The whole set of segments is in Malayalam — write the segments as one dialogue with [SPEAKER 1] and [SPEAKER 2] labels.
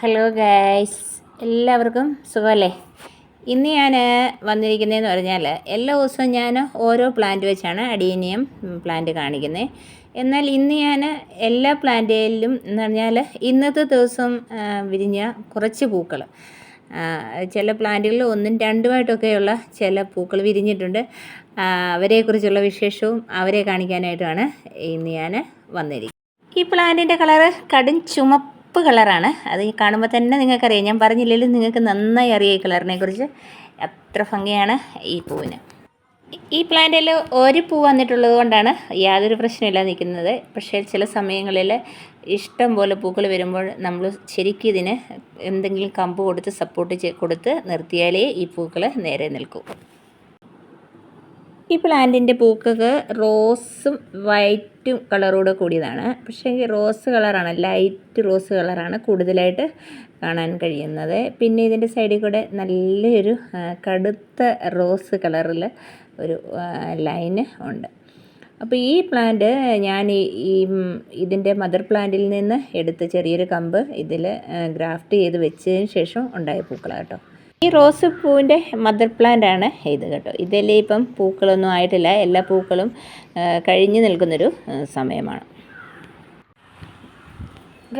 [SPEAKER 1] ഹലോ ഗൈസ് എല്ലാവർക്കും സുഖമല്ലേ? ഇന്ന് ഞാൻ വന്നിരിക്കുന്നതെന്ന് പറഞ്ഞാൽ എല്ലാ ദിവസവും ഞാൻ ഓരോ പ്ലാന്റ് വെച്ചാണ് അഡീനിയം പ്ലാന്റ് കാണിക്കുന്നത് എന്നാൽ ഇന്ന് ഞാൻ എല്ലാ പ്ലാന്റിലും എന്ന് പറഞ്ഞാൽ ഇന്നത്തെ ദിവസം വിരിഞ്ഞ കുറച്ച് പൂക്കൾ ചില പ്ലാന്റുകളിൽ ഒന്നും രണ്ടുമായിട്ടൊക്കെയുള്ള ചില പൂക്കൾ വിരിഞ്ഞിട്ടുണ്ട്. അവരെക്കുറിച്ചുള്ള വിശേഷവും അവരെ കാണിക്കാനായിട്ടാണ് ഇന്ന് ഞാൻ വന്നിരിക്കുന്നത്. ഈ പ്ലാന്റിന്റെ കളറ് കടും ചുമപ്പ് കളറാണ്. അത് കാണുമ്പോൾ തന്നെ നിങ്ങൾക്കറിയാം. ഞാൻ പറഞ്ഞില്ലെങ്കിലും നിങ്ങൾക്ക് നന്നായി അറിയാം ഈ കളറിനെ കുറിച്ച്. അത്ര ഭംഗിയാണ് ഈ പൂവിന്. ഈ പ്ലാന്റിൽ ഒരു പൂ വന്നിട്ടുള്ളത് കൊണ്ടാണ് യാതൊരു പ്രശ്നമില്ല നിൽക്കുന്നത്. പക്ഷേ ചില സമയങ്ങളിൽ ഇഷ്ടം പോലെ പൂക്കൾ വരുമ്പോൾ നമ്മൾ ശരിക്കും ഇതിന് എന്തെങ്കിലും കമ്പ് കൊടുത്ത് സപ്പോർട്ട് കൊടുത്ത് നിർത്തിയാലേ ഈ പൂക്കൾ നേരെ നിൽക്കൂ. ഈ പ്ലാന്റിന്റെ പൂക്കൾക്ക് റോസും വൈറ്റും കളറോട് കൂടിയതാണ്. പക്ഷേ റോസ് കളറാണ് ലൈറ്റ് റോസ് കളറാണ് കൂടുതലായിട്ട് കാണാൻ കഴിയുന്നത്. പിന്നെ ഇതിന്റെ സൈഡിൽ കൂടെ നല്ലൊരു കടുത്ത റോസ് കളറിൽ ഒരു ലൈന് ഉണ്ട്. അപ്പോൾ ഈ പ്ലാന്റ് ഞാൻ ഈ ഇതിന്റെ മദർ പ്ലാന്റിൽ നിന്ന് എടുത്ത് ചെറിയൊരു കമ്പ് ഇതിൽ ഗ്രാഫ്റ്റ് ചെയ്ത് വെച്ചതിന് ശേഷം ഉണ്ടായ പൂക്കളാട്ടോ ഈ റോസ് പൂവിന്റെ മദർ പ്ലാന്റ് ആണ് ഇത് കേട്ടോ. ഇതിൽ ഇപ്പം പൂക്കളൊന്നും ആയിട്ടില്ല. എല്ലാ പൂക്കളും കഴിഞ്ഞു നിൽക്കുന്നൊരു സമയമാണ്.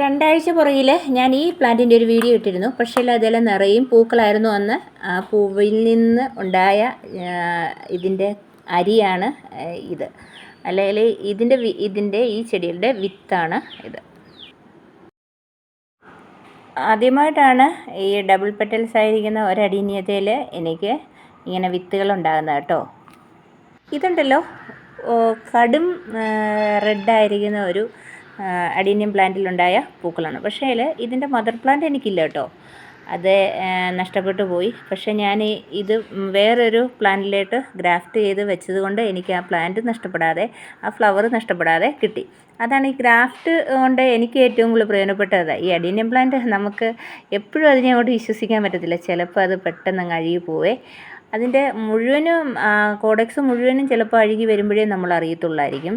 [SPEAKER 1] രണ്ടാഴ്ച പുറകിൽ ഞാൻ ഈ പ്ലാന്റിന്റെ ഒരു വീഡിയോ ഇട്ടിരുന്നു. പക്ഷേ അതെല്ലാം നിറയും പൂക്കളായിരുന്നു അന്ന്. ആ പൂവിൽ നിന്ന് ഉണ്ടായ ഇതിന്റെ അരിയാണ് ഇത്. അല്ലെങ്കിൽ ഇതിന്റെ ഇതിന്റെ ഈ ചെടികളുടെ വിത്താണ് ഇത്. ആദ്യമായിട്ടാണ് ഈ ഡബിൾ പെറ്റൽസ് ആയിരിക്കുന്ന ഒരടിനീയതയിൽ എനിക്ക് ഇങ്ങനെ വിത്തുകൾ ഉണ്ടാകുന്നത് കേട്ടോ. ഇതുണ്ടല്ലോ കടും റെഡായിരിക്കുന്ന ഒരു അഡീനിയം പ്ലാന്റിലുണ്ടായ പൂക്കളാണ്. പക്ഷേ ഇതിന്റെ മദർ പ്ലാന്റ് എനിക്കില്ല കേട്ടോ. അത് നഷ്ടപ്പെട്ടു പോയി. പക്ഷേ ഞാൻ ഇത് വേറൊരു പ്ലാന്റിലോട്ട് ഗ്രാഫ്റ്റ് ചെയ്ത് വെച്ചത് കൊണ്ട് എനിക്ക് ആ പ്ലാന്റ് നഷ്ടപ്പെടാതെ ആ ഫ്ലവർ നഷ്ടപ്പെടാതെ കിട്ടി. അതാണ് ഈ ഗ്രാഫ്റ്റ് കൊണ്ട് എനിക്ക് ഏറ്റവും കൂടുതൽ പ്രയോജനപ്പെട്ടത്. ഈ അഡീനിയം പ്ലാന്റ് നമുക്ക് എപ്പോഴും അതിനെ അങ്ങോട്ട് വിശ്വസിക്കാൻ പറ്റത്തില്ല. ചിലപ്പോൾ അത് പെട്ടെന്ന് അഴുകി പോവേ. അതിന്റെ മുഴുവനും കോഡക്സ് മുഴുവനും ചിലപ്പോൾ അഴുകി വരുമ്പോഴേ നമ്മൾ അറിയത്തുള്ളായിരിക്കും.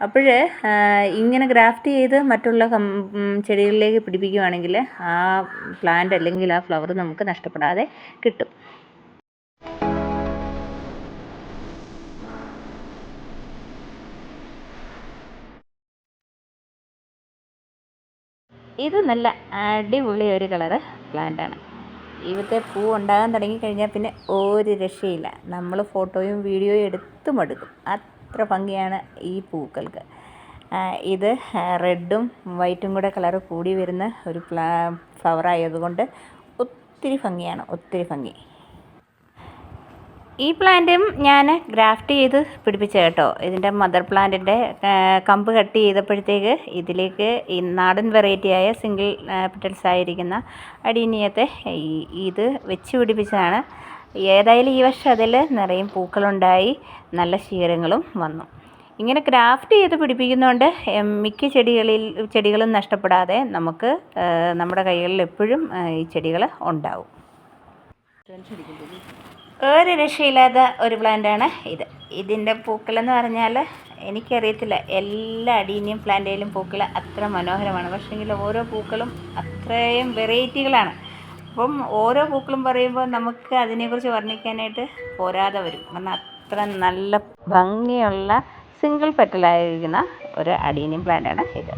[SPEAKER 1] അപ്പോൾ ഇങ്ങനെ ഗ്രാഫ്റ്റ് ചെയ്ത് മറ്റുള്ള ചെടികളിലേക്ക് പിടിപ്പിക്കുകയാണെങ്കിൽ ആ പ്ലാന്റ് അല്ലെങ്കിൽ ആ ഫ്ലവർ നമുക്ക് നഷ്ടപ്പെടാതെ കിട്ടും. ഇത് നല്ല അടിപൊളി ഒരു കളറ് പ്ലാന്റാണ് ഇവിടുത്തെ പൂ ഉണ്ടാകാൻ തുടങ്ങിക്കഴിഞ്ഞാൽ പിന്നെ ഒരു രക്ഷയില്ല. നമ്മൾ ഫോട്ടോയും വീഡിയോയും എടുത്തും മടുക്കും അത്ര ഭംഗിയാണ് ഈ പൂക്കൾക്ക്. ഇത് റെഡും വൈറ്റും കൂടെ കളർ കൂടി വരുന്ന ഒരു ഫ്ലാ ഫ്ലവർ ആയതുകൊണ്ട് ഒത്തിരി ഭംഗിയാണ് ഒത്തിരി ഭംഗി. ഈ പ്ലാന്റും ഞാൻ ഗ്രാഫ്റ്റ് ചെയ്ത് പിടിപ്പിച്ച കേട്ടോ. ഇതിന്റെ മദർ പ്ലാന്റിന്റെ കമ്പ് കട്ട് ചെയ്തപ്പോഴത്തേക്ക് ഇതിലേക്ക് ഈ നാടൻ വെറൈറ്റിയായ സിംഗിൾ പെറ്റൽസ് ആയിരിക്കുന്ന അടീനിയത്തെ ഇത് വെച്ച് പിടിപ്പിച്ചതാണ്. ഏതായാലും ഈ വർഷം അതിൽ നിറയും പൂക്കളുണ്ടായി. നല്ല ശീലങ്ങളും വന്നു. ഇങ്ങനെ ക്രാഫ്റ്റ് ചെയ്ത് പിടിപ്പിക്കുന്നതുകൊണ്ട് മിക്ക ചെടികളിൽ ചെടികളും നഷ്ടപ്പെടാതെ നമുക്ക് നമ്മുടെ കൈകളിൽ എപ്പോഴും ഈ ചെടികൾ ഉണ്ടാവും. ഒരു രക്ഷയില്ലാത്ത ഒരു പ്ലാന്റാണ് ഇത്. ഇതിന്റെ പൂക്കളെന്ന് പറഞ്ഞാൽ എനിക്കറിയത്തില്ല. എല്ലാ അടീനിയം പ്ലാന്റേലും പൂക്കൾ അത്ര മനോഹരമാണ്. പക്ഷേങ്കിൽ ഓരോ പൂക്കളും അത്രയും വെറൈറ്റികളാണ് അപ്പം ഓരോ പൂക്കളും പറയുമ്പോൾ നമുക്ക് അതിനെക്കുറിച്ച് വർണിക്കാനായിട്ട് പോരാതെ വരും. കാരണം അത്ര നല്ല ഭംഗിയുള്ള സിംഗിൾ പെറ്റലായിരിക്കുന്ന ഒരു അടീനിയം പ്ലാന്റാണ് ഇത്.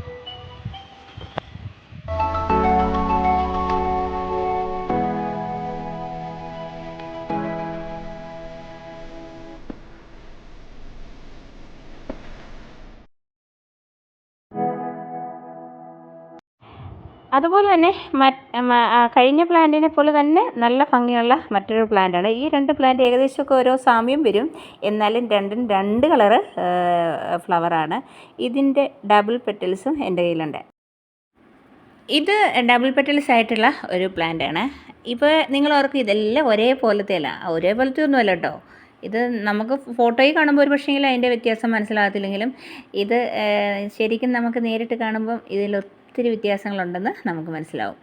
[SPEAKER 1] അതുപോലെ തന്നെ കഴിഞ്ഞ പ്ലാന്റിനെ പോലെ തന്നെ നല്ല ഭംഗിയുള്ള മറ്റൊരു പ്ലാന്റാണ് ഈ രണ്ട് പ്ലാന്റ് ഏകദേശമൊക്കെ ഓരോ സാമ്യം വരും. എന്നാലും രണ്ടും രണ്ട് കളറ് ഫ്ലവറാണ് ഇതിന്റെ ഡബിൾ പെറ്റൽസും എന്റെ കയ്യിലുണ്ട്. ഇത് ഡബിൾ പെറ്റൽസ് ആയിട്ടുള്ള ഒരു പ്ലാന്റാണ് ഇപ്പോൾ നിങ്ങൾ ഓർക്കും ഇതെല്ലാം ഒരേപോലത്തെ അല്ല ഒരേപോലത്തെ ഒന്നുമല്ല കേട്ടോ. ഇത് നമുക്ക് ഫോട്ടോയിൽ കാണുമ്പോൾ ഒരു പക്ഷേങ്കിലും അതിന്റെ വ്യത്യാസം മനസ്സിലാകത്തില്ലെങ്കിലും ഇത് ശരിക്കും നമുക്ക് നേരിട്ട് കാണുമ്പം ഇതിൽ ഒത്തിരി വ്യത്യാസങ്ങളുണ്ടെന്ന് നമുക്ക് മനസ്സിലാവും.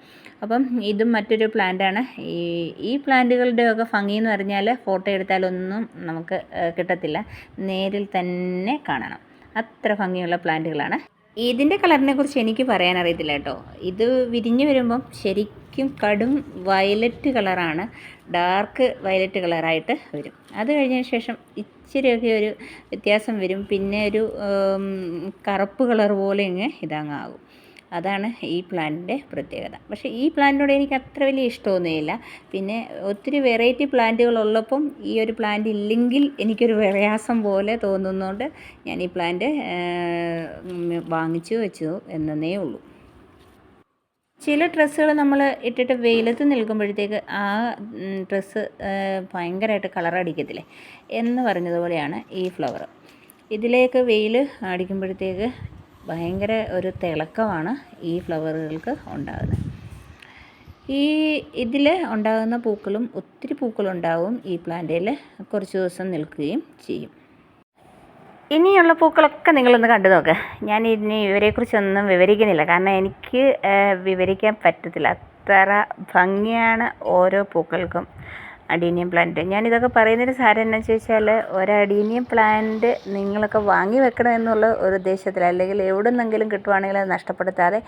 [SPEAKER 1] അപ്പം ഇതും മറ്റൊരു പ്ലാന്റാണ്. ഈ ഈ പ്ലാന്റുകളുടെയൊക്കെ ഭംഗി എന്ന് പറഞ്ഞാൽ ഫോട്ടോ എടുത്താലൊന്നും നമുക്ക് കിട്ടത്തില്ല. നേരിൽ തന്നെ കാണണം. അത്ര ഭംഗിയുള്ള പ്ലാന്റുകളാണ്. ഇതിന്റെ കളറിനെ കുറിച്ച് എനിക്ക് പറയാൻ അറിയത്തില്ല കേട്ടോ. ഇത് വിരിഞ്ഞു വരുമ്പം ശരിക്കും കടും വയലറ്റ് കളറാണ്. ഡാർക്ക് വയലറ്റ് കളറായിട്ട് വരും. അത് കഴിഞ്ഞതിന് ശേഷം ഇച്ചിരിയൊക്കെ ഒരു വ്യത്യാസം വരും. പിന്നെ ഒരു കറുപ്പ് കളർ പോലെ ഇങ്ങ് ഇതങ്ങ് ആകും. അതാണ് ഈ പ്ലാന്റിന്റെ പ്രത്യേകത. പക്ഷേ ഈ പ്ലാന്റിനോട് എനിക്ക് അത്ര വലിയ ഇഷ്ടമൊന്നുമില്ല. പിന്നെ ഒത്തിരി വെറൈറ്റി പ്ലാന്റുകൾ ഉള്ളപ്പം ഈ ഒരു പ്ലാന്റ് ഇല്ലെങ്കിൽ എനിക്കൊരു പ്രയാസം പോലെ തോന്നുന്നതുകൊണ്ട് ഞാൻ ഈ പ്ലാന്റ് വാങ്ങിച്ചു വെച്ചു എന്നേ ഉള്ളൂ. ചില ഡ്രസ്സുകൾ നമ്മൾ ഇട്ടിട്ട് വെയിലത്ത് നിൽക്കുമ്പോഴത്തേക്ക് ആ ഡ്രസ്സ് ഭയങ്കരമായിട്ട് കളർ അടിക്കത്തില്ലേ? എന്ന് പറഞ്ഞതുപോലെയാണ് ഈ ഫ്ലവർ ഇതിലേക്ക് വെയിൽ അടിക്കുമ്പോഴത്തേക്ക് ഭയങ്കര ഒരു തിളക്കമാണ് ഈ ഫ്ലവറുകൾക്ക് ഉണ്ടാകുന്നത്. ഈ ഇതിൽ ഉണ്ടാകുന്ന പൂക്കളും ഒത്തിരി പൂക്കളുണ്ടാവും ഈ പ്ലാന്റിൽ കുറച്ച് ദിവസം നിൽക്കുകയും ചെയ്യും. ഇനിയുള്ള പൂക്കളൊക്കെ നിങ്ങളൊന്ന് കണ്ടു നോക്ക്. ഞാൻ ഇനി ഇവരെക്കുറിച്ചൊന്നും വിവരിക്കുന്നില്ല. കാരണം എനിക്ക് വിവരിക്കാൻ പറ്റത്തില്ല. അത്ര ഭംഗിയാണ് ഓരോ പൂക്കൾക്കും. Adenium plant. ഞാനിതൊക്കെ പറയുന്നതിന് സാരം എന്നാന്ന് ചോദിച്ചാൽ ഒരു അഡീനിയം പ്ലാന്റ് നിങ്ങളൊക്കെ വാങ്ങി വെക്കണം എന്നുള്ള ഒരു ഉദ്ദേശത്തിൽ അല്ലെങ്കിൽ എവിടെ നിന്നെങ്കിലും കിട്ടുവാണെങ്കിൽ അത് നഷ്ടപ്പെടുത്താതെ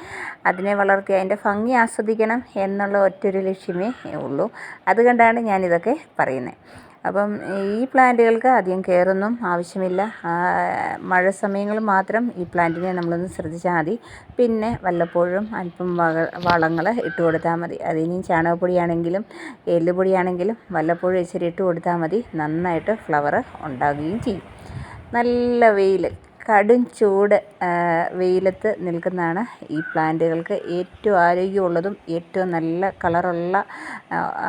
[SPEAKER 1] അതിനെ വളർത്തി അതിന്റെ ഭംഗി ആസ്വദിക്കണം എന്നുള്ള ഒറ്റൊരു ലക്ഷ്യമേ ഉള്ളൂ. അതുകൊണ്ടാണ് ഞാനിതൊക്കെ പറയുന്നത് അപ്പം ഈ പ്ലാന്റുകൾക്ക് അധികം കെയറൊന്നും ആവശ്യമില്ല. മഴ സമയങ്ങളിൽ മാത്രം ഈ പ്ലാന്റിനെ നമ്മളൊന്ന് ശ്രദ്ധിച്ചാൽ മതി. പിന്നെ വല്ലപ്പോഴും അല്പം വളങ്ങൾ ഇട്ട് കൊടുത്താൽ മതി. അതിനി ചാണകപ്പൊടിയാണെങ്കിലും എല്ലുപൊടിയാണെങ്കിലും വല്ലപ്പോഴും ഇച്ചിരി ഇട്ട് കൊടുത്താൽ മതി. നന്നായിട്ട് ഫ്ലവർ ഉണ്ടാകുകയും ചെയ്യും. നല്ല വെയിൽ. കടും ചൂട് വെയിലത്ത് നിൽക്കുന്നതാണ് ഈ പ്ലാന്റുകൾക്ക് ഏറ്റവും ആരോഗ്യമുള്ളതും ഏറ്റവും നല്ല കളറുള്ള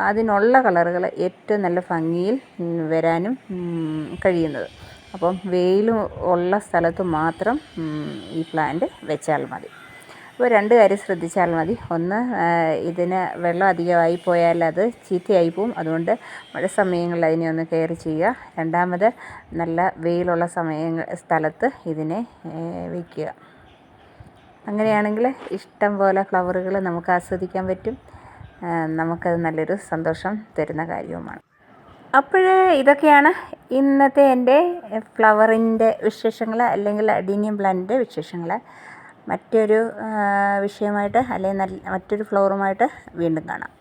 [SPEAKER 1] അതിനുള്ള കളറുകൾ ഏറ്റവും നല്ല ഭംഗിയിൽ വരാനും കഴിയുന്നത്. അപ്പം വെയിൽ ഉള്ള സ്ഥലത്ത് മാത്രം ഈ പ്ലാന്റ് വെച്ചാൽ മതി. അപ്പോൾ രണ്ട് കാര്യം ശ്രദ്ധിച്ചാൽ മതി. ഒന്ന് ഇതിന് വെള്ളം അധികമായി പോയാൽ അത് ചീത്തയായി പോവും. അതുകൊണ്ട് മഴ സമയങ്ങളിൽ അതിനെ ഒന്ന് കെയർ ചെയ്യുക. രണ്ടാമത് നല്ല വെയിലുള്ള സമയങ്ങൾ സ്ഥലത്ത് ഇതിനെ വയ്ക്കുക അങ്ങനെയാണെങ്കിൽ ഇഷ്ടം പോലെ ഫ്ലവറുകൾ നമുക്ക് ആസ്വദിക്കാൻ പറ്റും. നമുക്കത് നല്ലൊരു സന്തോഷം തരുന്ന കാര്യവുമാണ്. അപ്പോൾ ഇതൊക്കെയാണ് ഇന്നത്തെ എന്റെ ഫ്ലവറിന്റെ വിശേഷങ്ങൾ അല്ലെങ്കിൽ അഡീനിയം പ്ലാന്റിന്റെ വിശേഷങ്ങൾ. മറ്റൊരു വിഷയമായിട്ട് അല്ലെങ്കിൽ മറ്റൊരു ഫ്ലോറുമായിട്ട് വീണ്ടും കാണാം.